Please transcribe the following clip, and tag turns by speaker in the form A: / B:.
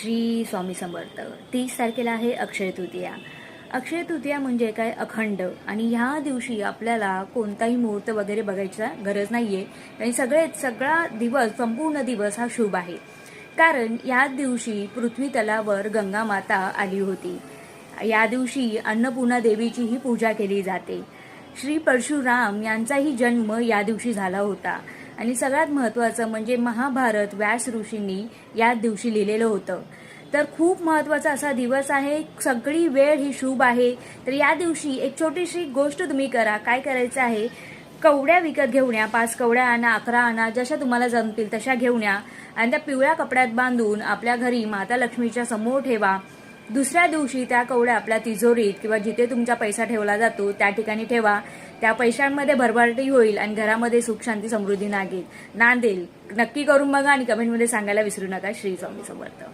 A: श्री स्वामी समर्थ. तीस तारखेला आहे अक्षय तृतीया. अक्षय तृतीया म्हणजे काय? अखंड. आणि ह्या दिवशी आपल्याला कोणताही मुहूर्त वगैरे बघायचा गरज नाहीये. आणि सगळे सगळा दिवस संपूर्ण दिवस हा शुभ आहे. कारण या दिवशी पृथ्वी तलावर गंगा माता आली होती. या दिवशी अन्नपूर्णा देवीचीही पूजा केली जाते. श्री परशुराम यांचाही जन्म या दिवशी झाला होता. आणि सगळ्यात महत्त्वाचं म्हणजे महाभारत व्यास ऋषींनी या दिवशी लिहिलेलं होतं. तर खूप महत्त्वाचा असा दिवस आहे सगळी वेळ ही शुभ आहे. तर या दिवशी एक छोटीशी गोष्ट तुम्ही करा काय करायचं आहे? कवड्या विकत घेऊन या पाच कवड्या आणा अकरा आणा जशा तुम्हाला जमतील तशा घेऊन या. आणि त्या पिवळ्या कपड्यात बांधून आपल्या घरी माता लक्ष्मीच्या समोर ठेवा. दुसऱ्या दिवशी त्या कवड्या आपल्या तिजोरीत किंवा जिथे तुमचा पैसा ठेवला जातो त्या ठिकाणी ठेवा. त्या पैशांमध्ये भरभराटी होईल आणि घरामध्ये सुख शांती समृद्धी नागेल. नांदेल. नक्की करून बघा आणि कमेंटमध्ये सांगायला विसरू नका. श्री स्वामी समर्थ.